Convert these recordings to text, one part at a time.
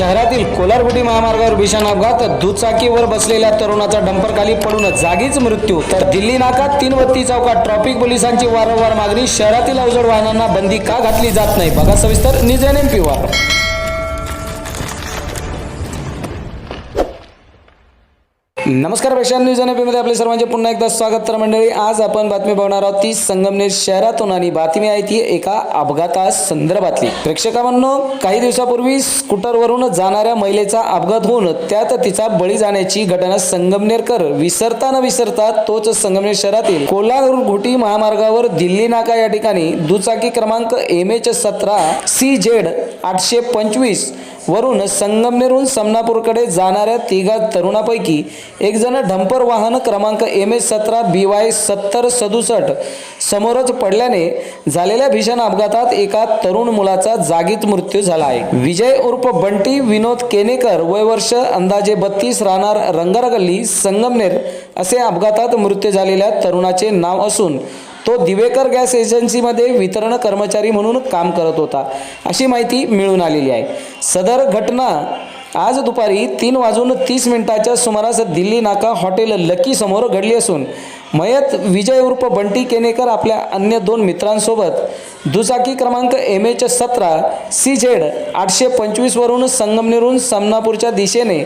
शहरातील कोलारगुटी महामार्गावर भीषण अपघात दुचाकीवर बसलेल्या तरुणाचा डंपर खाली पडून जागीच मृत्यू. तर दिल्ली नाका तीन बत्ती चौकात ट्रॅफिक पोलिसांची वारंवार मागणी शहरातील अवजड वाहनांना बंदी का घातली जात नाही? बघा सविस्तर निजेन एम पीवर नमस्कार पेशान न्यूज आणि मध्ये आपले सर्वांचे पुन्हा एकदा स्वागत तर मंडळी आज आपण बातमी पाहणार आहोत ती संगमनेर शहरातून आणि बातमी आहे ती एका अपघाता संदर्भातली. प्रेक्षकांनो काही दिवसापूर्वी स्कूटरवरून जाणाऱ्या महिलेचा अपघात होऊन त्यात तिचा बळी जाण्याची घटना संगमनेरकर विसरता न विसरता तोच संगमनेर शहरातील कोल्हापूर घोटी महामार्गावर दिल्ली नाका या ठिकाणी दुचाकी क्रमांक एम एच सतरा सी झेड आठशे पंचवीस वरून संगमनेरहून समनापूरकडे जाणाऱ्या तिघा तरुणापैकी एकजण ढंपर डंपर वाहन क्रमांक एम एस सतरा बी वाय सत्तर सदुसष्ट समोरच पडल्याने झालेल्या भीषण अपघातात एका तरुण मुलाचा जागीच मृत्यू झाला आहे. विजय उर्फ बंटी विनोद केनेकर वय वर्ष अंदाजे बत्तीस राहणार रंगारगल्ली संगमनेर असे अपघातात मृत्यू झालेल्या तरुणाचे नाव असून तो दिवेकर गॅस एजन्सीमध्ये वितरण कर्मचारी म्हणून काम करत होता. अशी माहिती मिळून आलेली आहे. सदर घटना आज दुपारी तीन वाजून तीस मिनिटाच्या सुमारास दिल्ली नाका हॉटेल लकी समोर घडली असून मयत विजय उर्फ बंटी केनेकर आपल्या अन्य दोन मित्रांसोबत दुचाकी क्रमांक एम एच सतरा सी झेड आठशे पंचवीसवरून संगमनेरून समनापूरच्या दिशेने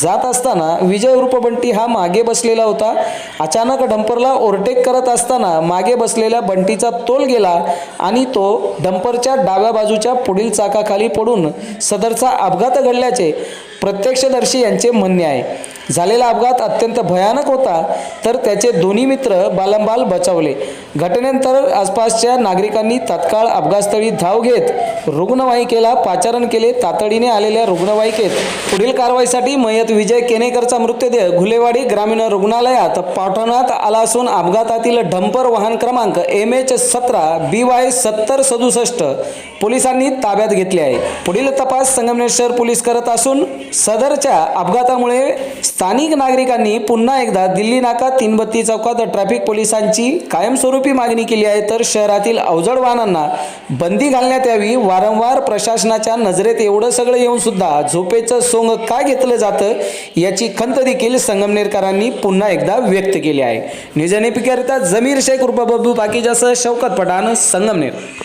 जात असताना विजय रूपबंटी हा मागे बसलेला होता. अचानक डंपरला ओव्हरटेक करत असताना मागे बसलेल्या बंटीचा तोल गेला आणि तो डंपरच्या डाव्या बाजूच्या पुढील चाकाखाली पडून सदरचा अपघात घडल्याचे प्रत्यक्षदर्शी यांचे म्हणणे आहे. झालेला अपघात अत्यंत भयानक होता तर त्याचे दोन्ही मित्र बालंबाल बचावले. घटनेनंतर आसपासच्या नागरिकांनी तात्काळ अपघातस्थळी धाव घेत रुग्णवाहिकेला पाचारण केले. तातडीने आलेल्या रुग्णवाहिकेत पुढील कारवाईसाठी मयत विजय केनेकरचा मृतदेह घुलेवाडी ग्रामीण रुग्णालयात पाठवण्यात आला असून अपघातातील डंपर वाहन क्रमांक एम एच सतरा बी वाय सत्तर सदुसष्ट पोलिसांनी ताब्यात घेतले आहे. पुढील तपास संगमनेर शहर पोलीस करत असून सदरच्या अपघातामुळे स्थानिक नागरिकांनी पुन्हा एकदा दिल्ली नाका तीनबत्ती चौकात ट्रॅफिक पोलिसांची कायमस्वरूपी मागणी केली आहे. तर शहरातील अवजड वाहनांना बंदी घालण्यात यावी वारंवार प्रशासनाच्या नजरेत एवढं सगळं येऊन सुद्धा झोपेचं सोंग का घेतलं जातं याची खंत देखील संगमनेरकरांनी पुन्हा एकदा व्यक्त केली आहे. निजने जमीर शेख उर्फ बब्बू बाकीजासह शौकत पठाण संगमनेर.